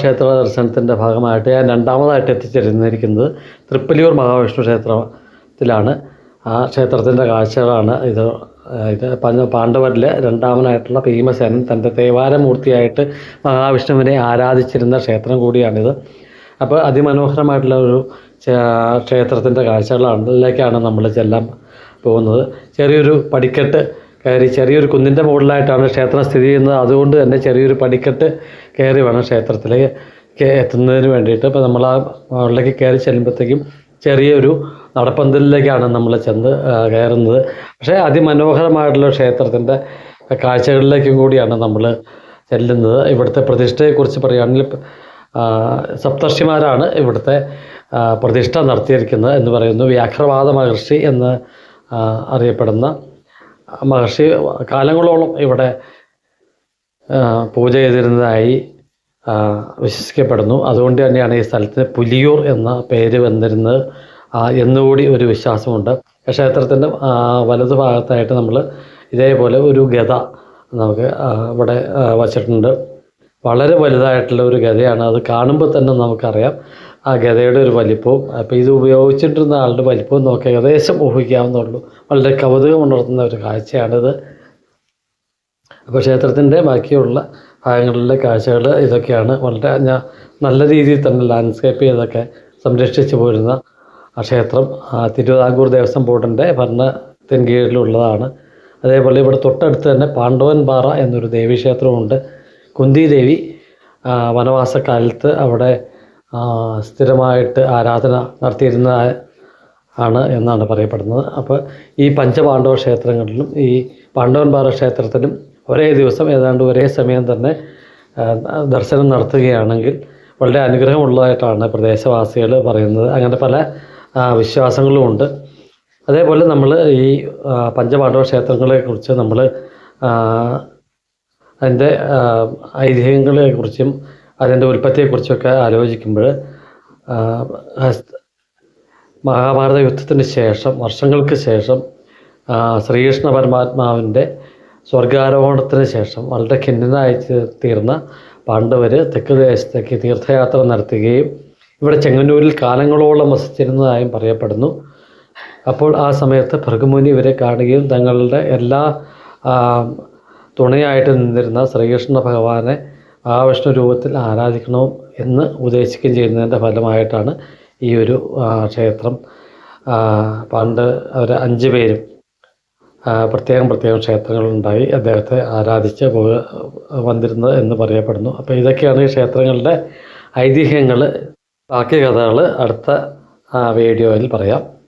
ക്ഷേത്ര ദർശനത്തിന്റെ ഭാഗമായിട്ട് ഞാൻ രണ്ടാമതായിട്ട് എത്തിച്ചേരുന്നിരിക്കുന്നത് തൃപ്പലിയൂർ മഹാവിഷ്ണു ക്ഷേത്രത്തിലാണ്. ആ ക്ഷേത്രത്തിന്റെ കാഴ്ചകളാണ് ഇത് ഇത് പാണ്ഡവരിലെ രണ്ടാമനായിട്ടുള്ള ഭീമസേനൻ തന്റെ തേവാരമൂർത്തിയായിട്ട് മഹാവിഷ്ണുവിനെ ആരാധിച്ചിരുന്ന ക്ഷേത്രം കൂടിയാണിത്. അപ്പോൾ അതിമനോഹരമായിട്ടുള്ള ഒരു ക്ഷേത്രത്തിന്റെ കാഴ്ചകളിലേക്കാണ് നമ്മൾ ചെല്ലാൻ പോകുന്നത്. ചെറിയൊരു പടിക്കെട്ട് കയറി ചെറിയൊരു കുന്നിന്റെ മുകളിലായിട്ടാണ് ക്ഷേത്രം സ്ഥിതി ചെയ്യുന്നത്. അതുകൊണ്ട് തന്നെ ചെറിയൊരു പടിക്കെട്ട് കയറി വേണം ക്ഷേത്രത്തിലേക്ക് എത്തുന്നതിന് വേണ്ടിയിട്ട്. ഇപ്പോൾ നമ്മൾ ആ മുകളിലേക്ക് കയറി ചെല്ലുമ്പോഴത്തേക്കും ചെറിയൊരു നടപ്പന്തലിലേക്കാണ് നമ്മൾ ചെന്ന് കയറുന്നത്. പക്ഷേ അതിമനോഹരമായിട്ടുള്ള ക്ഷേത്രത്തിന്റെ കാഴ്ചകളിലേക്കും കൂടിയാണ് നമ്മൾ ചെല്ലുന്നത്. ഇവിടുത്തെ പ്രതിഷ്ഠയെക്കുറിച്ച് പറയുകയാണെങ്കിൽ സപ്തർഷിമാരാണ് ഇവിടുത്തെ പ്രതിഷ്ഠ നടത്തിയിരിക്കുന്നത് എന്ന് പറയുന്നു. വ്യാഘ്രവാദ മഹർഷി എന്ന് അറിയപ്പെടുന്ന മഹർഷി കാലങ്ങളോളം ഇവിടെ പൂജ ചെയ്തിരുന്നതായി വിശ്വസിക്കപ്പെടുന്നു. അതുകൊണ്ട് തന്നെയാണ് ഈ സ്ഥലത്തിന് പുലിയൂർ എന്ന പേര് വന്നിരുന്നത്. എന്നുകൂടി ഒരു വിശ്വാസമുണ്ട്. ക്ഷേത്രത്തിന്റെ വലതു ഭാഗത്തായിട്ട് നമ്മൾ ഇതേപോലെ ഒരു ഗത നമുക്ക് ഇവിടെ വച്ചിട്ടുണ്ട്. വളരെ വലുതായിട്ടുള്ള ഒരു ഗതയാണ് അത് കാണുമ്പോൾ തന്നെ നമുക്കറിയാം. ആ ഗതയുടെ ഒരു വലിപ്പവും അപ്പോൾ ഇത് ഉപയോഗിച്ചിട്ടിരുന്ന ആളുടെ വലിപ്പവും നോക്കി ഏകദേശം ഊഹിക്കാവുന്നുള്ളൂ വളരെ കൗതുകം ഉണർത്തുന്ന ഒരു കാഴ്ചയാണിത്. അപ്പോൾ ക്ഷേത്രത്തിന്റെ ബാക്കിയുള്ള ഭാഗങ്ങളിലെ കാഴ്ചകൾ ഇതൊക്കെയാണ്. വളരെ നല്ല രീതിയിൽ തന്നെ ലാൻഡ്സ്കേപ്പ് ചെയ്തൊക്കെ സംരക്ഷിച്ചു പോരുന്ന ആ ക്ഷേത്രം. തിരുവിതാംകൂർ ദേവസ്വം ബോർഡിന്റെ ഭരണത്തിന് കീഴിലുള്ളതാണ്. അതേപോലെ ഇവിടെ തൊട്ടടുത്ത് തന്നെ പാണ്ഡവൻ പാറ എന്നൊരു ദേവീക്ഷേത്രമുണ്ട്. കുന്തി ദേവി വനവാസക്കാലത്ത് അവിടെ സ്ഥിരമായിട്ട് ആരാധന നടത്തിയിരുന്ന ആണ് എന്നാണ് പറയപ്പെടുന്നത്. അപ്പോൾ ഈ പഞ്ചപാണ്ഡവ ക്ഷേത്രങ്ങളിലും ഈ പാണ്ഡവൻ പാറ ക്ഷേത്രത്തിലും ഒരേ ദിവസം ഏതാണ്ട് ഒരേ സമയം തന്നെ ദർശനം നടത്തുകയാണെങ്കിൽ വളരെ അനുഗ്രഹമുള്ളതായിട്ടാണ് പ്രദേശവാസികൾ പറയുന്നത്. അങ്ങനെ പല വിശ്വാസങ്ങളും വിശ്വാസങ്ങളുമുണ്ട് അതേപോലെ നമ്മൾ ഈ പഞ്ചപാണ്ഡവ ക്ഷേത്രങ്ങളെക്കുറിച്ച് നമ്മൾ അതിന്റെ ഐതിഹ്യങ്ങളെക്കുറിച്ചും അതിന്റെ ഉൽപ്പത്തിയെക്കുറിച്ചൊക്കെ ആലോചിക്കുമ്പോൾ മഹാഭാരത യുദ്ധത്തിന് ശേഷം വർഷങ്ങൾക്ക് ശേഷം ശ്രീകൃഷ്ണ പരമാത്മാവിന്റെ സ്വർഗാരോഹണത്തിന് ശേഷം വളരെ ഖിന്നനായി തീർന്ന പാണ്ഡവർ തെക്ക് ദേശത്തേക്ക് തീർത്ഥയാത്ര നടത്തുകയും ഇവിടെ ചെങ്ങന്നൂരിൽ കാലങ്ങളോളം വസിച്ചിരുന്നതായും പറയപ്പെടുന്നു. അപ്പോൾ ആ സമയത്ത് ഭൃഗുമുനി ഇവരെ കാണുകയും തങ്ങളുടെ എല്ലാ തുണയായിട്ട് നിന്നിരുന്ന ശ്രീകൃഷ്ണ ഭഗവാനെ ആ വിഷ്ണു രൂപത്തിൽ ആരാധിക്കണം എന്ന് ഉപദേശിക്കുകയും ചെയ്യുന്നതിന്റെ ഫലമായിട്ടാണ് ഈ ഒരു ക്ഷേത്രം പണ്ട് അവർ അഞ്ച് പേരും പ്രത്യേകം പ്രത്യേകം ക്ഷേത്രങ്ങളുണ്ടായി അദ്ദേഹത്തെ ആരാധിച്ച് വന്നിരുന്നത് എന്ന് പറയപ്പെടുന്നു. അപ്പോൾ ഇതൊക്കെയാണ് ഈ ക്ഷേത്രങ്ങളുടെ ഐതിഹ്യങ്ങൾ. ബാക്കി കഥകൾ അടുത്ത വീഡിയോയിൽ പറയാം.